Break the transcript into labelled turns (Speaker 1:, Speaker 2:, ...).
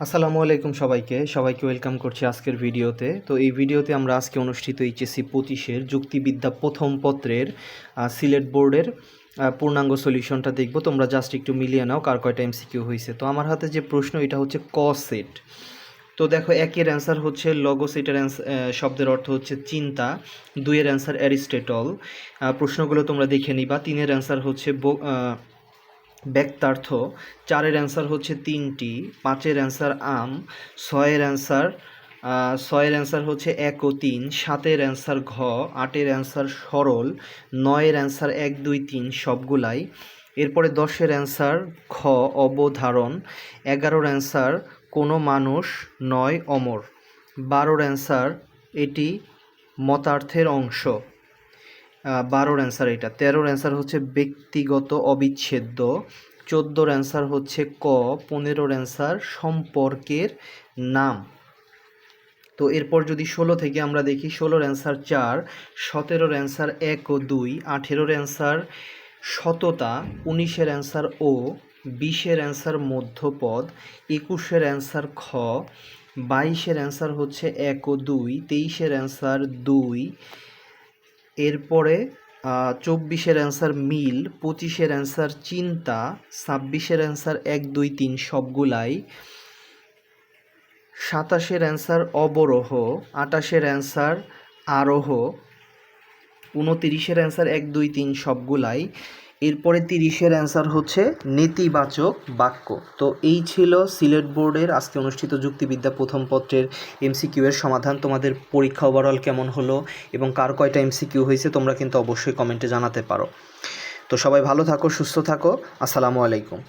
Speaker 1: আসসালামু আলাইকুম সবাইকে। সবাইকে ওয়েলকাম করছি আজকের ভিডিওতে। তো এই ভিডিওতে আমরা আজকে অনুষ্ঠিত এইচএসসি পঁচিশের যুক্তিবিদ্যা প্রথম পত্রের সিলেট বোর্ডের পূর্ণাঙ্গ সলিউশনটা দেখব। তোমরা জাস্ট একটু মিলিয়ে নাও কার কয়টা এমসিকিউ হয়েছে। তো আমার হাতে যে প্রশ্ন, এটা হচ্ছে ক সেট। তো দেখো, একের অ্যান্সার হচ্ছে লগোস এটার শব্দের অর্থ হচ্ছে চিন্তা, দুইয়ের অ্যান্সার অ্যারিস্টেটল। প্রশ্নগুলো তোমরা দেখে নিবা। তিনের অ্যান্সার হচ্ছে ব্যক্তার্থ, চারের অ্যান্সার হচ্ছে তিনটি, পাঁচের অ্যান্সার আম, ছয়ের অ্যান্সার ছয়ের অ্যান্সার হচ্ছে এক ও তিন, সাতের অ্যান্সার ঘ, আটের অ্যান্সার সরল, নয়ের অ্যান্সার এক, দুই, তিন সবগুলাই। এরপরে দশের অ্যান্সার খ, অবধারণ, এগারোর অ্যান্সার কোনো মানুষ নয়, অমর। বারোর অ্যান্সার এটি মতার্থের অংশ। বারোর অ্যান্সার এটা তেরোর অ্যান্সার হচ্ছে ব্যক্তিগত অবিচ্ছেদ্য। চোদ্দোর অ্যান্সার হচ্ছে ক, পনেরোর অ্যান্সার সম্পর্কের নাম। তো এরপর যদি ষোলো থেকে আমরা দেখি, ষোলোর অ্যান্সার চার, সতেরোর অ্যান্সার এক ও দুই, আঠেরোর অ্যান্সার সততা, উনিশের অ্যান্সার ও, বিশের অ্যান্সার মধ্যপদ, একুশের অ্যান্সার খ, বাইশের অ্যান্সার হচ্ছে এক ও দুই, তেইশের অ্যান্সার দুই এরপরে চব্বিশের অ্যান্সার মিল, পঁচিশের অ্যান্সার চিন্তা, ছাব্বিশের অ্যান্সার এক, দুই, তিন সবগুলাই, সাতাশের অ্যান্সার অবরোহ আটাশের অ্যান্সার আরোহ, উনতিরিশের অ্যান্সার এক, দুই, তিন সবগুলাই। এরপরে তিরিশের অ্যান্সার হচ্ছে নেতিবাচক বাক্য। তো এই ছিল সিলেট বোর্ডের আজকে অনুষ্ঠিত যুক্তিবিদ্যা প্রথম পত্রের এমসিকিউ এর সমাধান। তোমাদের পরীক্ষা ওভারঅল কেমন হলো এবং কার কয়টা এমসিকিউ হয়েছে তোমরা কিন্তু অবশ্যই কমেন্টে জানাতে পারো। তো সবাই ভালো থাকো, সুস্থ থাকো। আসসালামু আলাইকুম।